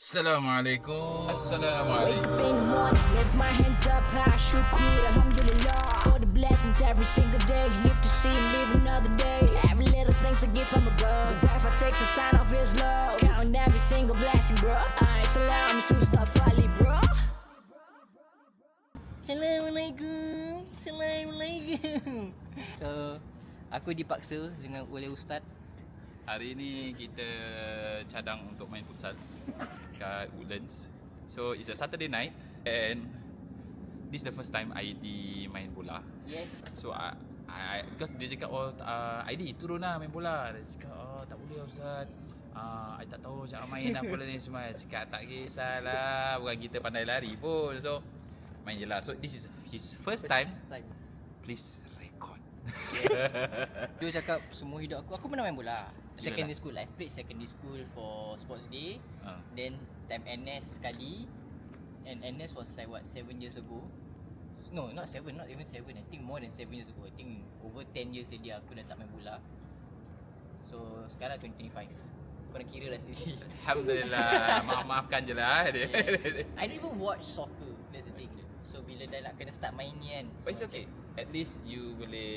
Assalamualaikum. Wake Assalamualaikum. up in the morning, lift my hands up high, shukr, alhamdulillah. For the blessings every single day, live to see, live another day. Every little thing's a gift from above. The breath I take's a sign of His love. Counting every single blessing, bro. Alright, salam, Mustafa Ali, bro. Assalamualaikum. Assalamualaikum. So, aku dipaksa dengan oleh ustaz. Hari ni kita cadang untuk main futsal kat Woodlands. So it's a Saturday night and this the first time ID main bola. Yes. So I, I because dia cakap oh uh, ID turun lah main bola. Dia cakap oh tak boleh Ustaz. Uh, I tak tahu cara main apa bola ni semua. Dia cakap tak kisahlah bukan kita pandai lari pun. So main je lah. So this is his first time. Time. Please record. Dia cakap semua hidup aku, aku pernah main bola. Gila Secondary lah. school, I played secondary school for sports day. Uh, Then time NS sekali. And NS was like what, 7 years ago. No, not 7, not even 7. I think more than 7 years ago. I think over 10 years already aku dah tak main bola. So, sekarang 25. Kau nak kira lah sendiri. Alhamdulillah. Maaf-maafkan je lah dia. I don't even watch soccer. That's the thing. So bila dah nak kena start main ni kan. But it's okay. At least you boleh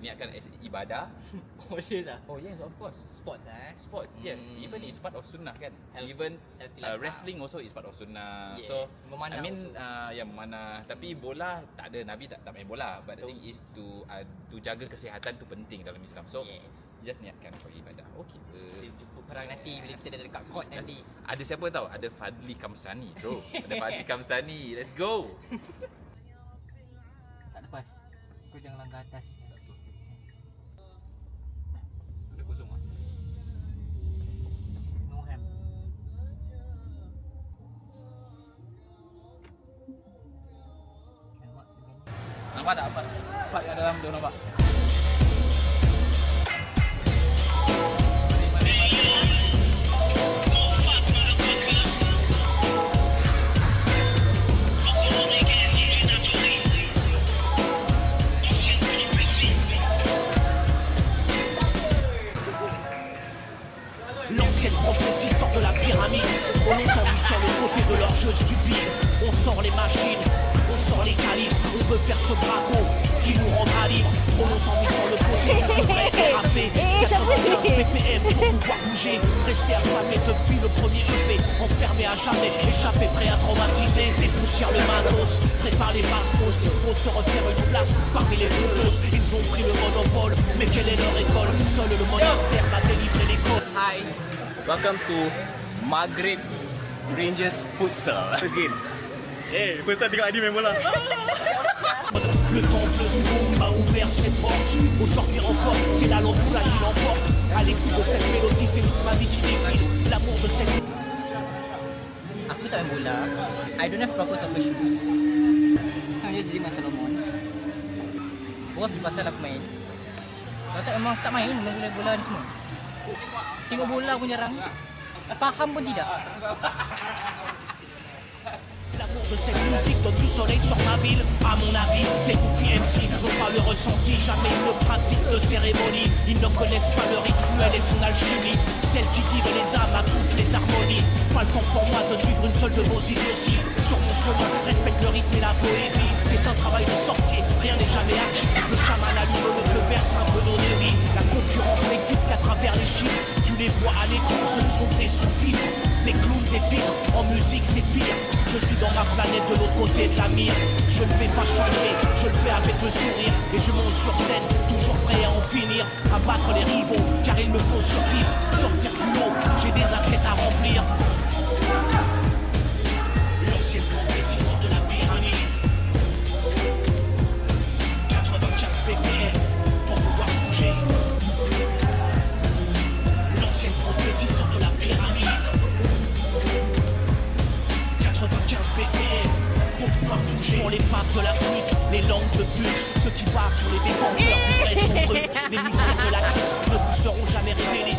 niatkan as ibadah. Boleh lah. Oh yes, of course. Sports lah eh. Sports, yes. Hmm. Even it's part of sunnah kan. Health- Even uh, wrestling also is part of sunnah. Yeah. So Memanah I mean also. uh, ya memanah. Tapi bola tak ada Nabi tak tak main bola. But the Betul. thing is to uh, to jaga kesihatan tu penting dalam Islam. So Yes. just niatkan sebagai ibadah. Okay. Dia perang nanti bila kita dah dekat court nanti. Ada siapa tahu? Ada Fadli Kamsani, bro. Ada Fadli Kamsani. Let's go. Atas. Ada kosong ah. No ham. Nampak tak apa? Pak kat dalam tu nampak. Faire ce braco qui nous rendra libre. Trop longtemps mis sur le côté de ce vrai dérapé. 95 BPM pour pouvoir bouger. Rester affamé depuis le premier EP. Enfermé à jamais, échappé, prêt à traumatiser. Dépoussière le matos, prépare les bastos. Il faut se refaire une place parmi les photos. Ils ont pris le monopole, mais quelle est leur école? Seul le monastère va délivrer l'école. Hi, welcome to Maghrib Rangers Futsal. First game. Eh, first time tengok Adi main bola. Le temple du monde m'a ouvert ses portes. Aujourd'hui encore, c'est la lampoula qui l'emporte. À l'écoute de cette mélodie, c'est toute ma vie qui défile. L'amour de cette Aku tak bola. I don't have proper soccer shoes. I'm just using my Solomon. Buat pasal aku main. Kalau tak memang tak main main bola-bola ni semua. Tengok bola pun jarang. Faham pun tidak. De cette musique donne du soleil sur ma ville. À mon avis, ces goofy MC n'ont pas le ressenti, jamais une pratique de cérémonie. Ils ne connaissent pas le rituel et son alchimie. Celle qui guide les âmes à toutes les harmonies. Pas le temps pour moi de suivre une seule de vos idioties. Sur mon chemin, respecte le rythme et la poésie. C'est un travail de sorcier, rien n'est jamais acquis. Le chaman allume le feu vert, c'est un peu nos vies. La concurrence n'existe qu'à travers les chiffres. Les vois à l'écran, ce sont des sous-fifres. Des clowns, des pitres, en musique c'est pire. Je suis dans ma planète de l'autre côté de la mire. Je ne vais pas changer, je le fais avec le sourire. Et je monte sur scène, toujours prêt à en finir. À battre les rivaux, car il me faut survivre. Sortir du lot, j'ai des assiettes à remplir. Les papes de l'Afrique, les langues de pute, ceux qui parlent sur les détenteurs. Les mystères de la crypte ne vous seront jamais révélés.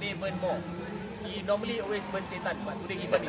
Les burn. He normally always burn setan, but today he burn!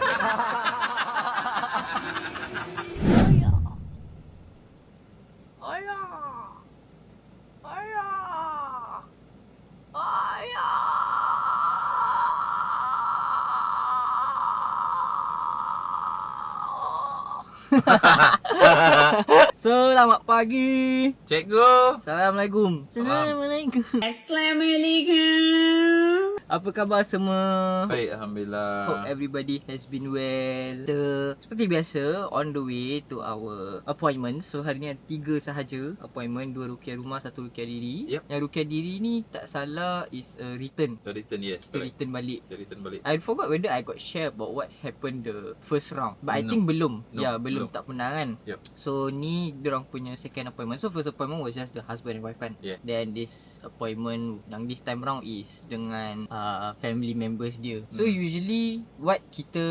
Selamat pagi. Cikgu. Assalamualaikum. Assalamualaikum. Assalamualaikum. Apa khabar semua? Baik, Alhamdulillah. Hope everybody has been well. So, seperti biasa, on the way to our appointment. So, hari ni ada tiga sahaja appointment. Dua rukiah rumah, satu rukiah diri. Yep. Yang rukiah diri ni tak salah is a return. So, return, yes. Kita return balik. Kita return balik. I forgot whether I got share about what happened the first round. But I No. think belum. No, Ya, yeah, belum. belum. Tak pernah kan. Yep. So ni orang punya second appointment. So first appointment was just the husband and wife kan. Yeah. Then this appointment yang this time round is dengan uh, family members dia. So Hmm. usually what kita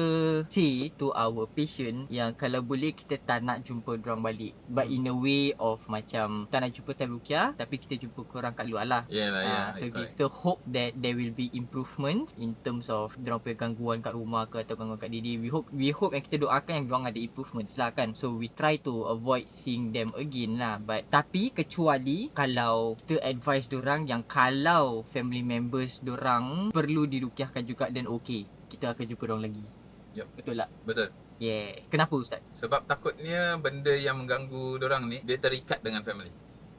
say to our patient yang kalau boleh kita tak nak jumpa orang balik. But Hmm. in a way of macam tak nak jumpa time rukiah tapi kita jumpa korang kat luar lah. Yalah, ya. Ah, so kita hope that there will be improvement in terms of diorang punya gangguan kat rumah ke atau gangguan kat diri. We hope we hope yang kita doakan yang diorang ada improvements lah kan. So we try to avoid seeing them again lah. But tapi kecuali kalau kita advise diorang yang kalau family members diorang perlu dirukiahkan juga then okay. Kita akan jumpa diorang lagi. Yup. Betul tak? Betul. Yeah. Kenapa Ustaz? Sebab takutnya benda yang mengganggu orang ni, dia terikat dengan family.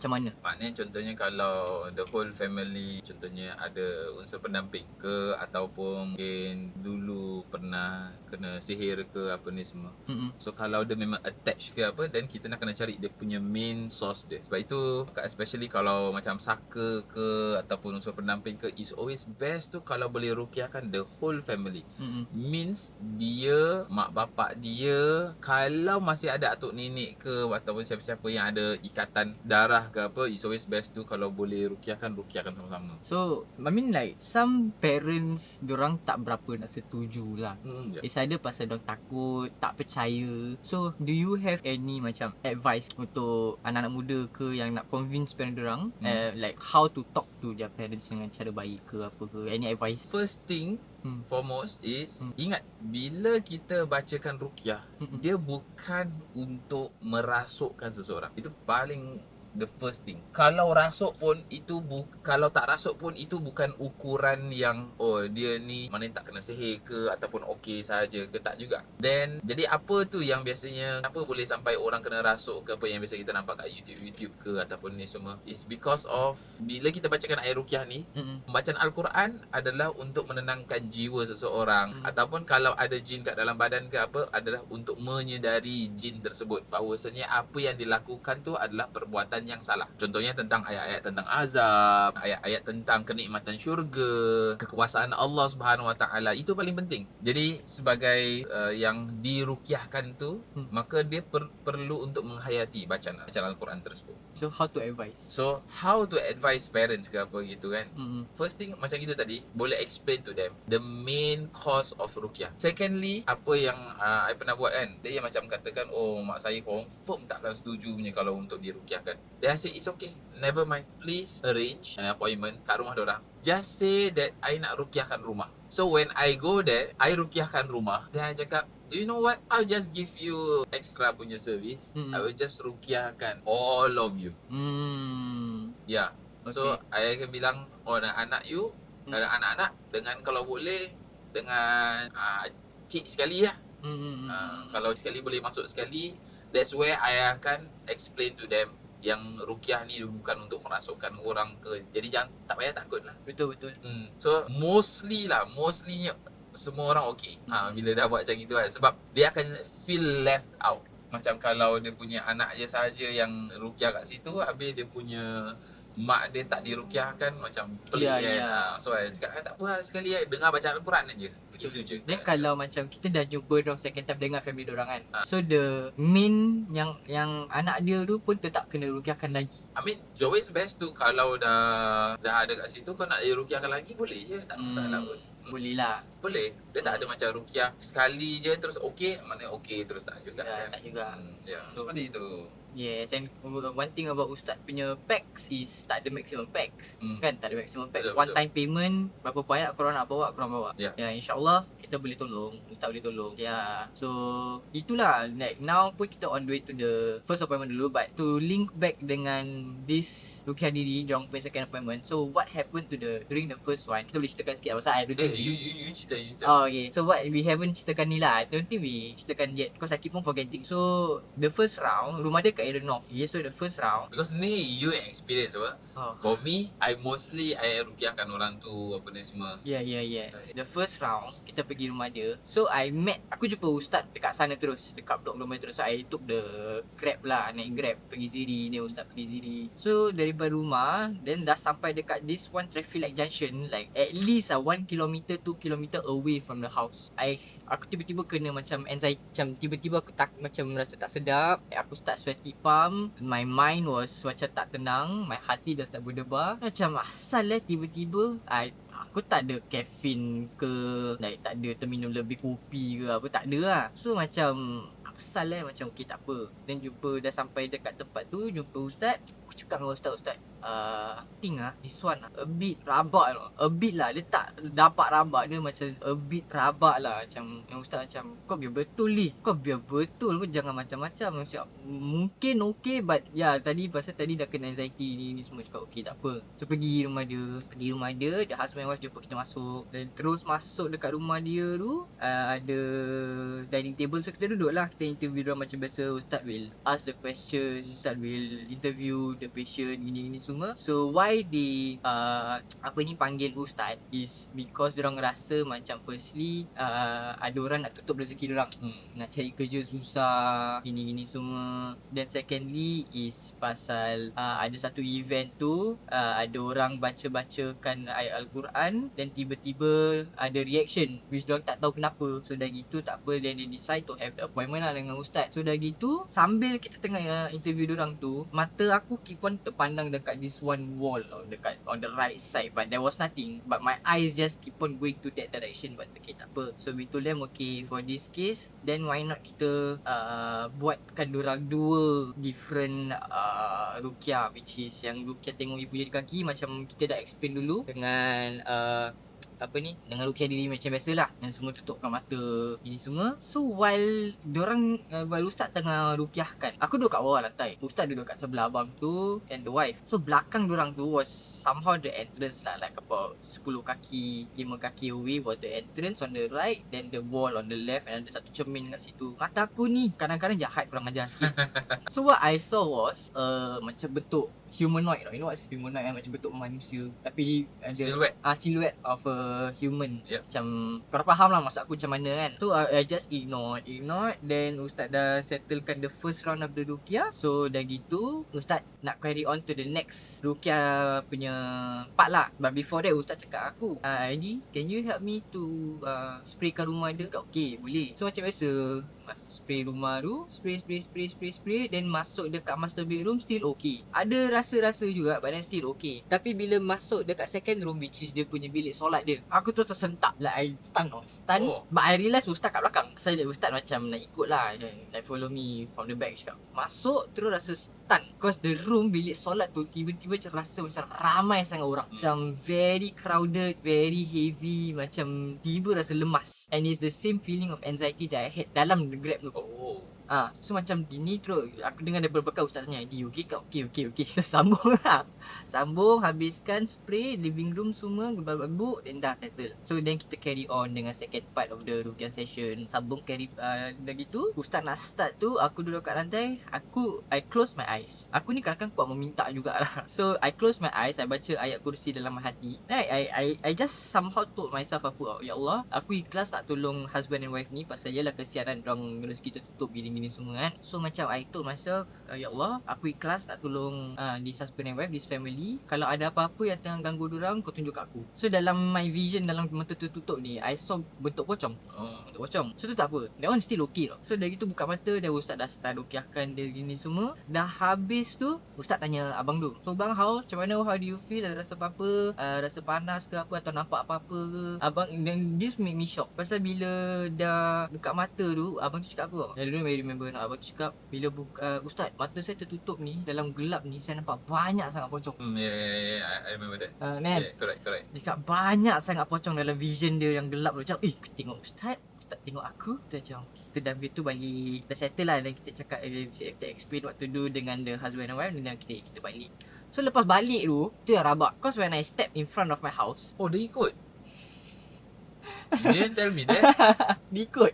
Macam mana? Maknanya contohnya kalau the whole family contohnya ada unsur pendamping ke ataupun mungkin dulu pernah kena sihir ke apa ni semua. Mm-mm. So kalau dia memang attach ke apa then kita nak kena cari dia punya main source dia. Sebab itu especially kalau macam saka ke ataupun unsur pendamping ke is always best tu kalau boleh rukiahkan the whole family. Mm-mm. Means dia, mak bapak dia Kalau masih ada atuk nenek ke Ataupun siapa-siapa yang ada ikatan darah ke apa It's always best tu Kalau boleh rukiahkan, rukiahkan sama-sama So, I mean like some parents diorang tak berapa nak setuju lah. Hmm, ya. It's either pasal diorang takut, tak percaya. So, do you have any macam advice untuk anak-anak muda ke yang nak convince parent diorang Hmm. uh, like how to talk to their parents dengan cara baik ke apa ke? Any advice? First thing Hmm. foremost is Hmm. Ingat Bila kita bacakan rukiah Mm-mm. Dia bukan untuk merasukkan seseorang Itu paling the first thing. Kalau rasuk pun itu bu kalau tak rasuk pun itu bukan ukuran yang oh dia ni mana tak kena sihir ke ataupun okey saja ke tak juga. Then jadi apa tu yang biasanya apa boleh sampai orang kena rasuk ke apa yang biasa kita nampak kat YouTube YouTube ke ataupun ni semua is because of bila kita bacakan ayat rukyah ni. Pembacaan Al-Quran adalah untuk menenangkan jiwa seseorang Hmm. ataupun kalau ada jin kat dalam badan ke apa adalah untuk menyedari jin tersebut bahawasanya apa yang dilakukan tu adalah perbuatan yang salah. Contohnya tentang ayat-ayat tentang azab, ayat-ayat tentang kenikmatan syurga, kekuasaan Allah Subhanahu Wa Taala itu paling penting. Jadi sebagai uh, yang dirukyahkan tu Hmm. maka dia per- perlu untuk menghayati bacaan bacaan Al-Quran tersebut. So, how to advise? So how to advise parents ke apa gitu kan? Mm-mm. First thing macam itu tadi boleh explain to them the main cause of rukyah. Secondly, apa yang uh, I pernah buat kan, dia yang macam katakan oh mak saya confirm takkan setuju punya kalau untuk dirukyahkan. Then I say it's okay. Never mind. Please arrange an appointment kat rumah orang. Just say that I nak rukyahkan rumah. So when I go there, I rukyahkan rumah. Then I cakap, do you know what? I'll just give you extra punya service. Mm-mm. I will just rukyahkan all of you. Hmm. Ya. So I akan bilang oh anak anak you Hmm. hmm. anak-anak dengan kalau boleh dengan uh, cik sekali lah. Mm-mm. Uh, kalau sekali boleh masuk sekali that's where I akan explain to them yang rukyah ni bukan untuk merasukkan orang ke. Jadi jangan tak payah takut lah. Betul betul. Hmm. So mostly lah, mostly semua orang okey. Ha bila dah buat macam itu kan sebab dia akan feel left out. Macam kalau dia punya anak je saja yang rukyah kat situ habis dia punya mak dia tak dirukyahkan macam pelik Ya, kan. ya. Ha, so I cakap "Ah, tak apa lah, sekali I dengar bacaan Al-Quran aja. Begitu je. Then kalau macam kita dah jumpa dorang second time dengan family dorang kan. Ah. So the main yang yang anak dia tu pun tetap kena rugiakan lagi. I mean, it's always best tu kalau dah dah ada kat situ kau nak dirukyahkan lagi boleh je, tak masalah Hmm. pun. Boleh lah. Boleh. Dia tak ada macam rukyah sekali je terus okey, mana okey terus tak juga Ya, kan. tak juga. Hmm, ya, seperti itu. Yes, and one thing about Ustaz punya packs is tak ada maximum packs. Hmm. Kan, tak ada maximum packs. Betul, One betul. time payment, berapa banyak korang nak bawa, korang bawa. Ya. Ya, insyaAllah kita boleh tolong. Ustaz boleh tolong. Ya, so itulah. Like, now pun kita on the way to the first appointment dulu. But to link back dengan this Rukiah diri, diorang punya second appointment. So, what happened to the, during the first one, kita boleh ceritakan sikit pasal I Eh, you, you, you cerita, you cerita. Oh okay. So what we haven't ceritakan ni lah. I don't think we ceritakan yet. Because I keep on forgetting. So The first round Rumah dia kat area north. Yeah so the first round. Because ni you experience apa? oh. For me, I mostly I rukiahkan orang tu apa ni semua. Yeah yeah yeah. The first round Kita pergi rumah dia. So I met Aku jumpa ustaz dekat sana terus. Dekat blok rumah terus. So I took the Grab lah Naik Grab Pergi Ziri. Ni ustaz pergi Ziri. So daripada rumah Then dah sampai dekat This one traffic light junction Like at least lah 1 km 2 km away from the house. I Aku tiba-tiba kena macam anxiety Macam tiba-tiba aku tak Macam rasa tak sedap. Aku start sweaty palm. My mind was macam tak tenang. My hati dah start berdebar. Macam asal eh tiba-tiba I Aku tak ada caffeine ke like, Tak ada terminum lebih kopi ke apa Tak ada lah. So macam Apasal eh macam okay tak apa. Then jumpa dah sampai dekat tempat tu Jumpa ustaz. Aku cakap dengan ustaz Ustaz uh, think ah this one ah, a bit rabak tau. A bit lah dia tak dapat rabak dia macam a bit rabak lah macam yang ustaz macam kau biar betul ni. Kau biar betul kau jangan macam-macam macam mungkin okay but ya tadi pasal tadi dah kena anxiety ni, ni semua cakap okay tak apa. So pergi rumah dia, pergi rumah dia, the husband and wife jumpa kita masuk dan terus masuk dekat rumah dia tu uh, ada dining table so kita duduk lah kita interview dia macam biasa ustaz will ask the question ustaz will interview the patient gini-gini semua. So why di uh, apa ni panggil ustaz is because orang rasa macam firstly uh, ada orang nak tutup rezeki orang. Hmm. nak cari kerja susah gini-gini semua. Then secondly is pasal uh, ada satu event tu uh, ada orang baca-bacakan ayat al-Quran dan tiba-tiba ada reaction which diorang tak tahu kenapa. So dah gitu tak apa then they decide to have the appointment lah dengan ustaz. So dah gitu sambil kita tengah uh, interview diorang tu mata aku keep on terpandang dekat this one wall tau dekat on the right side but there was nothing. But my eyes just keep on going to that direction but okay tak apa. So we told them okay for this case then why not kita uh, buatkan diorang dua different uh, rukiah which is yang rukiah tengok ibu jadi kaki macam kita dah explain dulu dengan uh, apa ni dengan rukiah diri macam biasa lah yang semua tutupkan mata ini semua so while diorang uh, while ustaz tengah rukiahkan aku duduk kat bawah lantai ustaz duduk kat sebelah abang tu and the wife so belakang diorang tu was somehow the entrance lah like about 10 kaki 5 kaki away was the entrance on the right then the wall on the left and ada satu cermin kat situ mata aku ni kadang-kadang jahat kurang ajar sikit so what I saw was uh, macam bentuk humanoid. You know what's humanoid kan? Macam bentuk manusia. Tapi ada Silhouette. Ah silhouette of a human. Yep. Macam korang faham lah maksud aku macam mana kan. So I, I just ignore, ignore. Then ustaz dah settlekan the first round of the rukiah. So dah gitu ustaz nak carry on to the next rukiah punya part lah. But before that ustaz cakap aku, ah Andy, can you help me to uh, spraykan rumah dia? Cakap, okay, boleh. So macam biasa, spray rumah tu, spray spray spray spray spray then masuk dekat master bedroom still okay. Ada rasa-rasa juga but then still okay. Tapi bila masuk dekat second room which is dia punya bilik solat dia, aku tu tersentak like I stun tau. Stun. Oh. But I realise ustaz kat belakang. Saya ustaz macam nak ikut lah. Like follow me from the back cakap. Masuk terus rasa stun. Because the room bilik solat tu tiba-tiba macam rasa macam ramai sangat orang. Macam very crowded, very heavy. Macam tiba rasa lemas. And it's the same feeling of anxiety that I had dalam the grab tu. Oh. Ah, so macam ini terus aku dengar daripada belakang ustaz tanya, "Di okey kau? Okey okey okey." Sambung lah. Sambung habiskan spray living room semua gebak-gebuk then dah settle. So then kita carry on dengan second part of the rukiah session. Sambung carry uh, dah gitu. Ustaz nak start tu aku duduk kat lantai, aku I close my eyes. Aku ni kadang-kadang kuat meminta jugalah. So I close my eyes, I baca ayat kursi dalam hati. Then I I I just somehow told myself aku, oh, ya Allah, aku ikhlas nak tolong husband and wife ni pasal yalah kesianan orang rezeki tertutup gini-gini semua kan. So macam I told myself, uh, ya Allah, aku ikhlas nak tolong uh, this husband and wife, this family. Kalau ada apa-apa yang tengah ganggu orang, kau tunjuk kat aku. So dalam my vision dalam mata tertutup ni, I saw bentuk pocong. Oh. Bentuk pocong. So tu tak apa. That one still okay tau. So dari gitu buka mata, dah ustaz dah start rukiahkan dia gini semua. Dah habis tu, ustaz tanya abang tu. So bang, how? Macam mana? How do you feel? Ada rasa apa-apa? Uh, rasa panas ke apa? Atau nampak apa-apa ke? Abang, then this make me shock. Pasal bila dah buka mata tu, abang tu cakap apa? I don't know remember nak abang cakap bila buka, uh, ustaz mata saya tertutup ni dalam gelap ni saya nampak banyak sangat pocong. Hmm, yeah, yeah, yeah, I, I remember that. Uh, kan? Yeah, correct, correct. Dia cakap banyak sangat pocong dalam vision dia yang gelap tu. Macam, eh, tengok ustaz. Ustaz tengok aku. Kita macam, kita dah begitu balik. Dah settle lah. Dan kita cakap, eh, kita explain what to do dengan the husband and wife. Dan kita, kita balik. So, lepas balik tu, tu yang rabak. Cause when I step in front of my house, Oh, dia ikut? Didn't tell me that. dia ikut.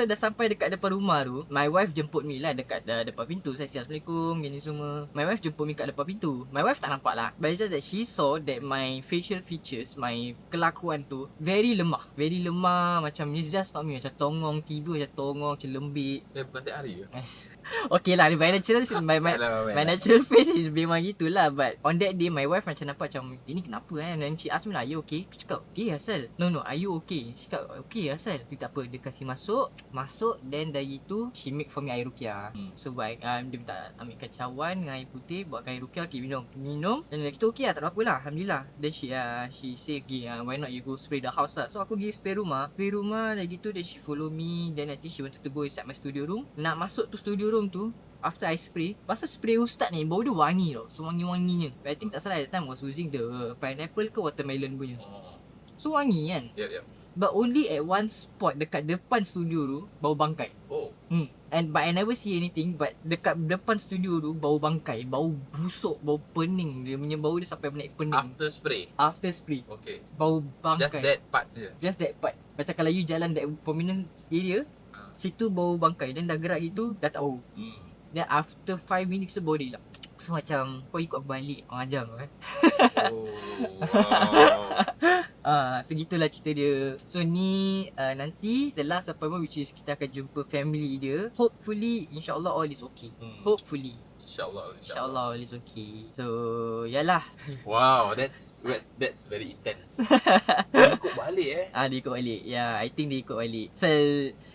So dah sampai dekat depan rumah tu My wife jemput me lah dekat uh, depan pintu. Saya siap Assalamualaikum gini semua. My wife jemput me kat depan pintu. My wife tak nampak lah. But it's just that she saw that my facial features My kelakuan tu Very lemah. Very lemah Macam it's just not me. Macam tongong tiba Macam tongong Macam lembik. Dia bukan tiap hari ke? Yes. Okay lah My natural My, my, my natural face is memang gitulah But on that day My wife macam nampak macam Ini kenapa kan And she ask me lah Are you okay? Aku cakap Okay asal No no are you okay? She cakap okay asal Dia tak apa Dia kasih masuk Masuk Then dari itu She make for me air rukia. Hmm. So baik um, Dia minta ambilkan cawan Dengan air putih Buatkan air rukia Okay minum. Minum Dan kita okay lah Tak ada apa lah Alhamdulillah. Then she uh, She say okay uh, Why not you go spray the house lah. So aku pergi spray rumah. Spray rumah Dah gitu Then she follow me Then nanti she wanted to go inside my studio room. Nak masuk tu studio room tu After I spray Pasal spray ustaz ni Bau dia wangi tau So wangi-wanginya I think tak salah That time was using the Pineapple ke watermelon punya. Oh. So wangi kan? Yep, yep. But only at one spot Dekat depan studio tu Bau bangkai Oh. Hmm. And but I never see anything but dekat depan studio tu bau bangkai, bau busuk, bau pening. Dia punya bau dia sampai naik pening. After spray. After spray, Okay. bau bangkai. Just that part je. Just that part. Macam kalau you jalan that prominent area, Ah. situ bau bangkai. Dan dah gerak gitu, dah tak bau. Hmm. Then after 5 minutes tu bau dia hilang. So macam kau ikut aku balik Orang ajar kau eh Oh. Wow. Ah, so gitulah cerita dia. So ni uh, nanti the last appointment which is kita akan jumpa family dia. Hopefully insya-Allah all is okay. Hmm. Hopefully InsyaAllah. InsyaAllah all is okay So Yalah Wow, that's that's, that's very intense. Dia ikut balik eh. Ah dia ikut balik Yeah I think dia ikut balik So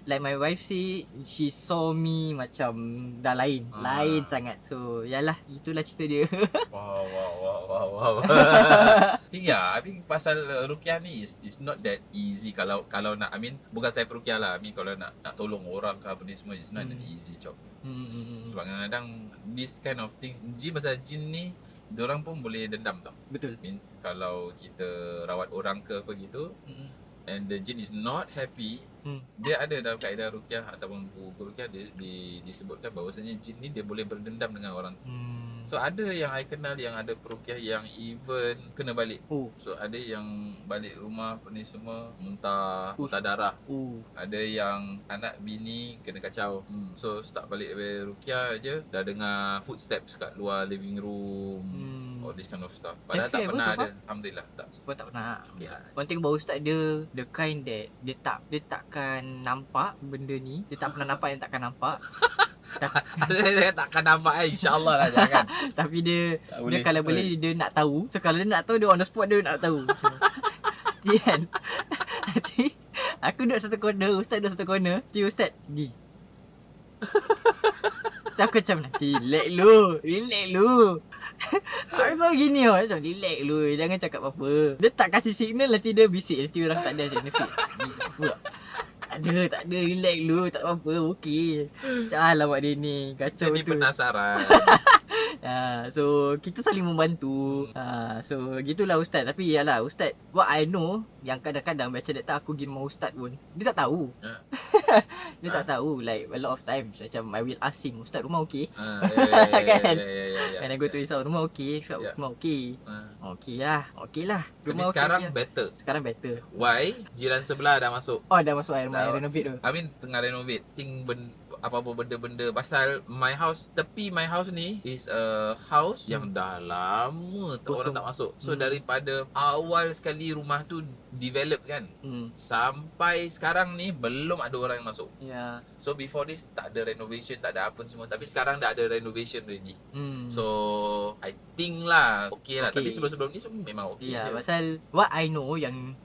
Like my wife say She saw me Macam Dah lain Ah. Lain sangat So Yalah Itulah cerita dia Wow, wow, wow, wow, wow. I think yeah, I think pasal uh, rukyah ni is is not that easy kalau kalau nak I mean bukan saya rukyah lah. I mean kalau nak nak tolong orang ke apa ni semua it's not an Hmm. easy job. hmm, hmm, hmm. Sebab kadang-kadang this kind of things jin pasal jin ni Diorang pun boleh dendam tau Betul Means kalau kita rawat orang ke apa gitu Hmm. And the jin is not happy Hmm. Dia ada dalam kaedah rukyah ataupun buku rukyah dia, di, disebutkan bahawasanya jin ni dia boleh berdendam dengan orang Hmm. So ada yang I kenal yang ada perukiah yang even kena balik. Oh. So ada yang balik rumah apa ni semua muntah, Ush. muntah darah. Oh. Ada yang anak bini kena kacau. Hmm. So start balik dari rukiah je Dah dengar footsteps kat luar living room Hmm. All this kind of stuff. Padahal tak pernah so ada. Alhamdulillah tak. Kau tak pernah. Okay. One thing about ustaz dia The kind that Dia tak Dia takkan nampak Benda ni. Dia tak pernah nampak Yang takkan nampak Saya takkan nampak eh. InsyaAllah lah jangan. Tapi dia Tak Dia kalau boleh. dia nak tahu. So kalau dia nak tahu Dia on the spot dia nak tahu. So, Nanti kan. Nanti Aku duduk satu corner Ustaz duduk satu corner. Nanti Ustaz Di Nanti aku macam Nanti relax lu Relax lu. Aku selalu gini tau Macam relax lu Jangan cakap apa-apa. Dia tak kasih signal Nanti dia bisik. Nanti orang tak ada Ni apa tak ada, tak ada, relax lu, tak apa-apa, okey. Macam alamak dia ni, kacau Jadi betul. penasaran Ha, so kita saling membantu. Ha, so gitulah ustaz. Tapi yalah ustaz, what I know yang kadang-kadang macam time aku pergi rumah ustaz pun, dia tak tahu. Ha. dia tak tahu like a lot of times macam I will ask him, ustaz rumah okey? Ah, ya, ya, ya, Kan? ya, ya, ya, ya. And I go to his house, rumah okey? Cakap Ya. rumah okey. Ah. Okey lah, okey lah. Tapi Rumah okey, sekarang lah. better sekarang better. Why? Jiran sebelah dah masuk Oh dah masuk air rumah Dah. renovate tu. I mean tengah renovate Think ben, apa-apa benda-benda Pasal my house Tepi my house ni Is a house Yang dah lama tak. Orang tak masuk So Hmm. daripada Awal sekali rumah tu Develop kan Hmm. Sampai sekarang ni Belum ada orang yang masuk Ya. So before this Tak ada renovation Tak ada apa semua Tapi sekarang dah ada renovation already Hmm. So I think lah Okay lah Okay. Tapi sebelum-sebelum ni semua Memang okay Ya, je pasal what I know yang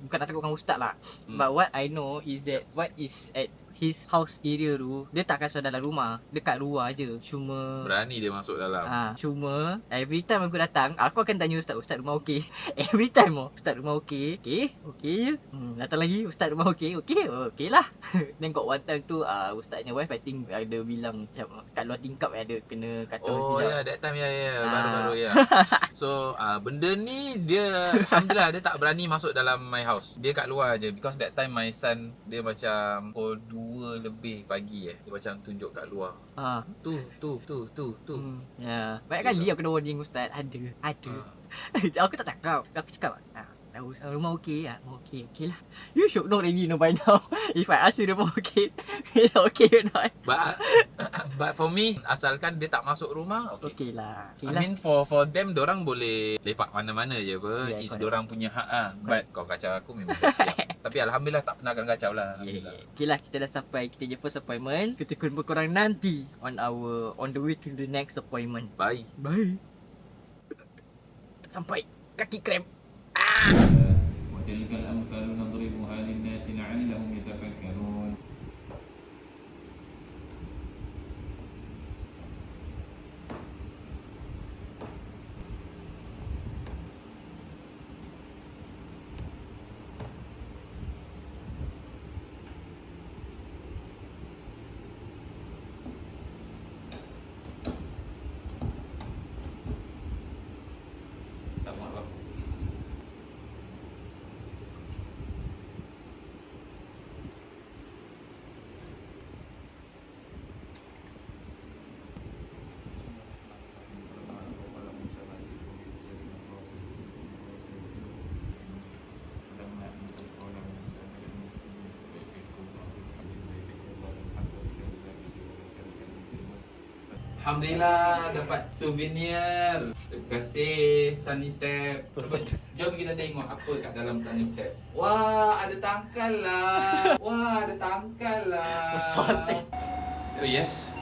bukan nak takutkan ustaz lah. Hmm. Hmm. But what I know is that what is at his house area tu dia tak kasut dalam rumah, dekat luar je. Cuma Berani dia masuk dalam. Ah, cuma every time aku datang, aku akan tanya ustaz, ustaz rumah okey. every time oh, ustaz rumah okey. Okey, okey je. Hmm, datang lagi ustaz rumah okey. Okey, okey lah. Then got one time tu ah ustaznya wife I think ada bilang macam kat luar tingkap ada kena kacau Oh ya, yeah, that time ya yeah, ya, yeah. Ah. baru-baru ya. So, uh, benda ni dia alhamdulillah dia tak berani masuk dalam my house. Dia kat luar je because that time my son dia macam pukul 2 lebih pagi eh. Dia macam tunjuk kat luar. Ah. Tu, tu, tu, tu, tu. Hmm, ya. Banyak kali aku dah warning ustaz. Ada. Ada. Ah. aku tak cakap. Aku cakap. Ah, tahu rumah okey ah. Rumah okey. Okey lah. You should know already know by now. If I ask you rumah okey. okay or not? But but for me asalkan dia tak masuk rumah okey. Okey lah. Okey I lah. mean for for them orang boleh lepak mana-mana je apa. Yeah, It's orang punya hak ah. But kau kacau aku memang siap. Tapi Alhamdulillah tak pernah akan kacau lah. Yeah, yeah. Okay lah, kita dah sampai. Kita je first appointment. Kita jumpa korang nanti. On our, on the way to the next appointment. Bye. Bye. Sampai. Kaki krem. Ah. Hotel Alhamdulillah dapat souvenir. Terima kasih Sunny Step. Jom kita tengok apa kat dalam Sunny Step. Wah, ada tangkal lah. Wah, ada tangkal lah. Oh yes.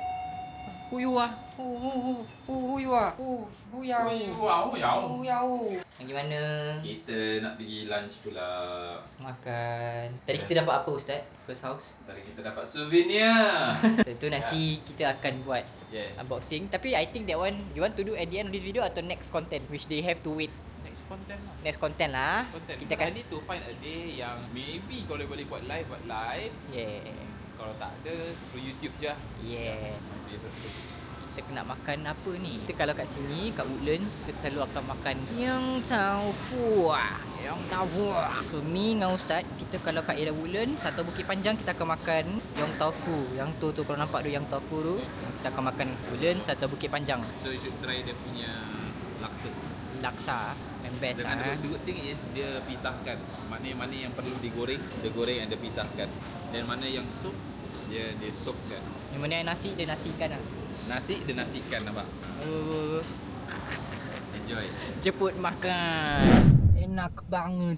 Who you are? Who who who who, who you are? Who who you are? Who you are? Mana? Kita nak pergi lunch pula. Makan. Tadi Yes. kita dapat apa Ustaz? First house. Tadi kita dapat souvenir. So tu nanti kita akan buat yes. unboxing. Tapi I think that one you want to do at the end of this video atau next content which they have to wait. Next content lah. Next content lah. Content. Kita kasih. need to find a day yang maybe kalau boleh buat live, buat live. Yeah. Kalau tak ada, through YouTube je. Yeah. Place. Kita kena makan apa ni? Kita kalau kat sini, kat Woodlands, kita selalu akan makan yang taufu. Yang taufu. So, mi dengan Ustaz, kita kalau kat area Woodlands atau Bukit Panjang, kita akan makan yang taufu. Yang tu tu kalau nampak tu yang taufu tu, kita akan makan Woodlands atau Bukit Panjang. So you should try dia punya laksa. Laksa and best Dengan lah. the, good thing is dia pisahkan. Mana mana yang perlu digoreng, dia goreng and dia pisahkan. Dan mana yang sup, dia dia supkan. Yang mana yang nasi, dia nasikan lah. Nasi dia nasikan nampak. Oh, Enjoy. jemput makan. Enak banget.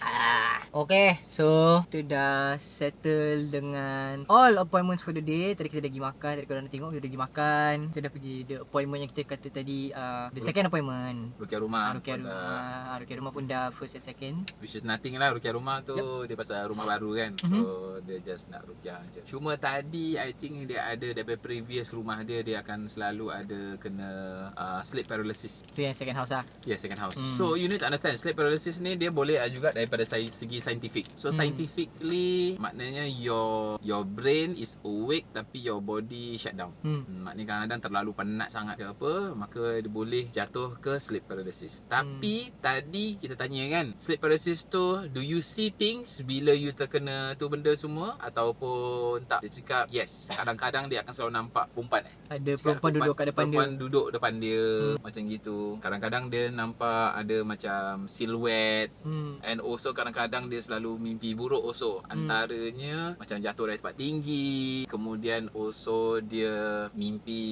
Ah, okay. So, kita dah settle dengan all appointments for the day. Tadi kita dah pergi makan. Tadi korang dah tengok kita dah pergi makan. Kita dah pergi the appointment yang kita kata tadi. Uh, the second appointment. Rukiah rumah. Ah, Rukiah dah- rumah. Ah, Rukiah rumah pun dah first and second. Which is nothing lah Rukiah rumah tu Dia pasal rumah baru kan So dia just nak Rukiah je Cuma tadi I think dia ada Daripada previous rumah dia Dia akan selalu ada Kena uh, Sleep paralysis Tu yang second house lah. Yeah second house Hmm. So you need to understand Sleep paralysis ni Dia boleh juga daripada segi scientific. So Hmm. scientifically Maknanya your Your brain is awake Tapi your body shut down. Hmm. Hmm, maknanya kadang-kadang terlalu penat sangat ke apa Maka dia boleh jatuh ke sleep paralysis. Tapi tadi kita tanya kan Sleep paralysis tu Do you see things bila you terkena tu benda semua? Ataupun tak? Dia cakap yes Kadang-kadang dia akan selalu nampak perempuan eh. Ada perempuan duduk kat depan dia. Perempuan duduk depan dia Macam gitu. Kadang-kadang dia nampak ada macam siluet Hmm. And also kadang-kadang dia selalu mimpi buruk also Antaranya macam jatuh dari tempat tinggi Kemudian also dia mimpi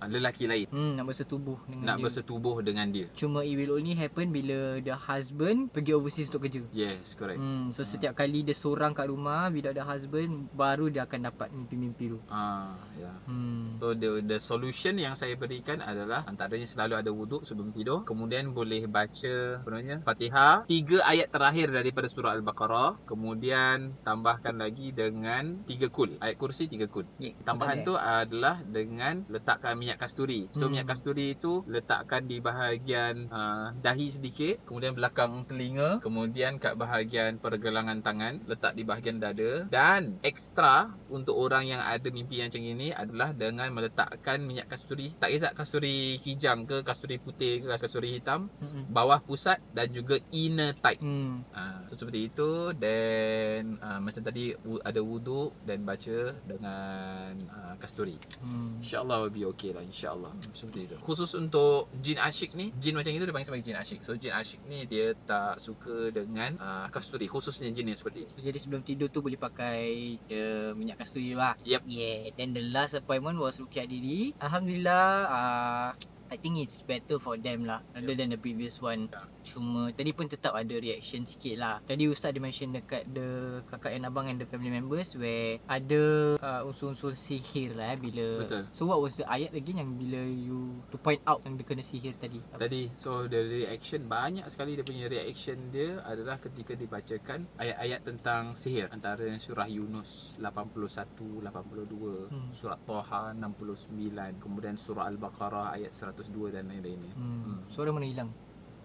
lelaki lain Hmm, nak bersetubuh dengan Nak dia. bersetubuh dengan dia Cuma it will only happen bila the husband pergi overseas untuk kerja. Yes correct Hmm, so setiap kali dia seorang kat rumah without the husband baru dia akan dapat mimpi-mimpi tu. Ah, ya. Hmm. So the the solution yang saya berikan adalah antaranya selalu ada wuduk sebelum tidur, kemudian boleh baca namanya Fatihah, tiga ayat terakhir daripada surah Al-Baqarah, kemudian tambahkan lagi dengan tiga kul. Ayat kursi tiga kul. Yeah, Tambahan betul tu adalah dengan letakkan minyak kasturi. So Hmm. minyak kasturi itu letakkan di bahagian uh, dahi sedikit, kemudian belakang telinga, kemudian kat bahagian pergelangan tangan, letak di bahagian dada dan ekstra untuk orang yang ada mimpi yang macam ini adalah dengan meletakkan minyak kasturi. Tak kisah kasturi kijang ke, kasturi putih ke, kasturi hitam, Mm-mm. bawah pusat dan juga inner tight. Hmm. Ha, so seperti itu then uh, macam tadi ada wuduk dan baca dengan uh, kasturi. Hmm. InsyaAllah will be okay lah insyaAllah. Hmm, seperti itu. Khusus untuk jin asyik ni, jin macam itu dia panggil sebagai jin asyik. So jin asyik ni dia tak suka dengan uh, kasturi khususnya jin yang seperti ini. Jadi sebelum tidur tu boleh pakai uh, minyak kasturi lah. Yep. Yeah. Then the last appointment was Rukiah Diri. Alhamdulillah, uh, I think it's better for them lah rather than the previous one. Yeah. Cuma tadi pun tetap ada reaction sikit lah. Tadi Ustaz dia mention dekat the kakak and abang and the family members where ada uh, unsur-unsur sihir lah eh bila. Betul. So what was the ayat lagi yang bila you to point out yang dia kena sihir tadi? Tadi so the reaction banyak sekali dia punya reaction dia adalah ketika dibacakan ayat-ayat tentang sihir antara surah Yunus 81 82 Hmm. surat Toha 69 kemudian surah Al-Baqarah ayat 102 dan lain-lainnya. Hmm. Hmm. Suara mana hilang?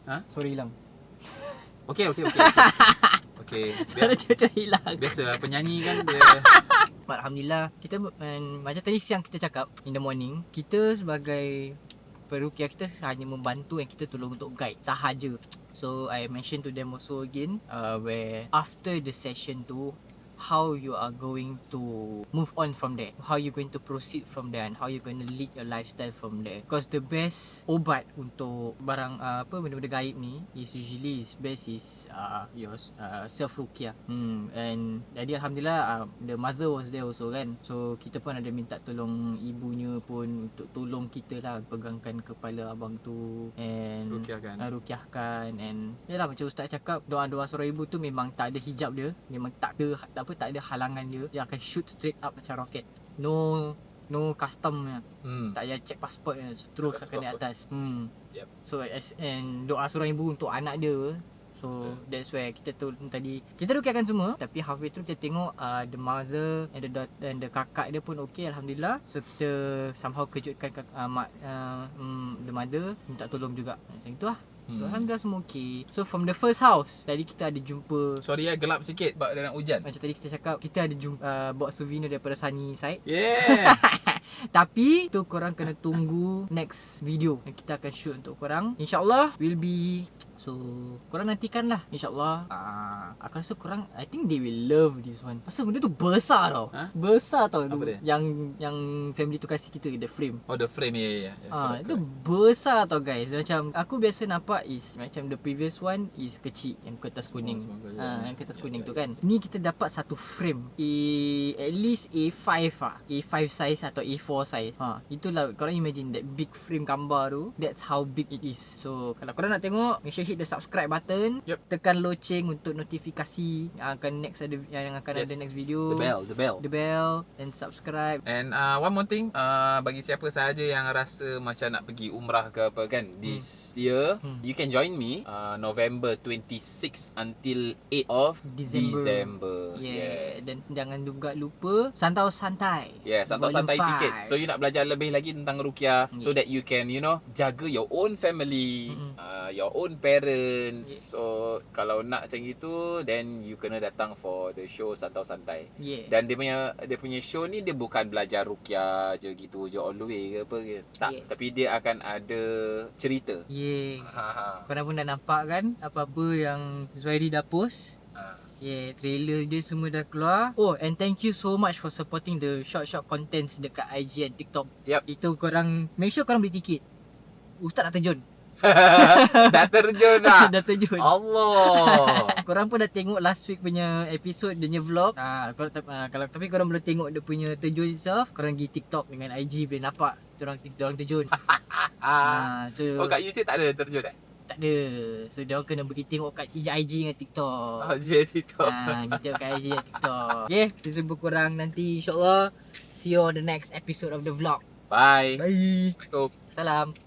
Ha? Suara hilang. Okey okey okey. Okey. Suara dia macam hilang. biasalah penyanyi kan dia Alhamdulillah kita um, macam tadi siang kita cakap in the morning kita sebagai perukia kita hanya membantu and kita tolong untuk guide sahaja. So I mentioned to them also again uh, where after the session tu how you are going to move on from there how you going to proceed from there and how you going to lead your lifestyle from there. Because the best obat untuk barang uh, apa benda-benda gaib ni is usually is best is uh, your uh, self ruqyah hmm and jadi alhamdulillah uh, the mother was there also kan. So kita pun ada minta tolong ibunya pun untuk tolong kita lah pegangkan kepala abang tu. And rukiahkan. uh, rukiahkan and yalah macam ustaz cakap doa-doa seorang ibu tu memang tak ada hijab dia memang tak ada tak apa tak ada halangan dia dia akan shoot straight up macam roket no no custom Hmm. tak payah check passport terus akan naik atas hmm Yep. so as and doa seorang ibu untuk anak dia So that's where kita tu tadi kita rukiahkan semua tapi halfway through kita tengok uh, the mother and the daughter and the kakak dia pun okay alhamdulillah. So kita somehow kejutkan kak, uh, mak uh, um, the mother minta tolong juga. Macam itu lah. So, Hmm. Alhamdulillah semua okay. So from the first house tadi kita ada jumpa Sorry ya gelap sikit sebab ada nak hujan. macam tadi kita cakap kita ada jumpa uh, bawa souvenir daripada Sunny side. Yeah. Tapi tu korang kena tunggu next video yang kita akan shoot untuk korang. InsyaAllah will be So korang nantikan lah InsyaAllah uh, Aku rasa korang I think they will love this one Pasal benda tu besar tau Ha? Besar tau Apa dia? Yang yang family tu kasih kita The frame Oh the frame ya ya. ya. Ah, Correct, itu correct. besar tau guys Macam aku biasa nampak is Macam the previous one is kecil Yang kertas kuning semoga je. Ah, Yang kertas Ya, kuning ya, tu ya. kan Ni kita dapat satu frame A, At least A5 lah A5 size atau A4 size ha, Itulah korang imagine that big frame gambar tu That's how big it is So kalau korang nak tengok Make sure hit the subscribe button Yup. Tekan loceng untuk notifikasi Yang akan next ada Yang akan Yes. ada next video The bell, the bell. The bell And subscribe And uh, one more thing, uh, bagi siapa sahaja yang rasa macam nak pergi umrah ke apa kan, this year, Hmm. you can join me uh, November 26 until 8 of December. December. Yeah, Yes. dan jangan juga lupa santau santai. Yeah, Santai Volume Santai. Tickets. So you nak belajar lebih lagi tentang rukyah Yeah. so that you can, you know, jaga your own family, Mm-mm. uh, your own parents. So kalau nak macam itu, then you kena datang for the show Santau Santai. Yeah. Dan dia punya dia punya show ni dia bukan belajar rukyah je gitu je all the way ke apa ke. Tak, Yeah. tapi dia akan ada cerita. yeah. Ha ha. Korang pun dah nampak kan apa-apa yang Zuhairi dah post. ha. Yeah, trailer dia semua dah keluar. Oh, and thank you so much for supporting the short-short contents dekat IG and TikTok. Yup. Itu korang, make sure korang beli tiket. Ustaz nak terjun. Dah terjun dah. dah terjun. Allah. Korang pun dah tengok last week punya episode dia punya vlog. Ah, korang, ah, kalau tapi korang belum tengok dia punya terjun itself, korang pergi TikTok dengan IG boleh nampak orang orang terjun. Ah. ah, tu Oh kat YouTube tak ada terjun eh? tak ada. So dia orang kena pergi tengok kat IG dengan TikTok. Oh, je TikTok. Ah, kita kat IG dan TikTok. Okay, kita jumpa korang nanti insyaAllah. See you on the next episode of the vlog. Bye. Bye. Assalamualaikum. Salam.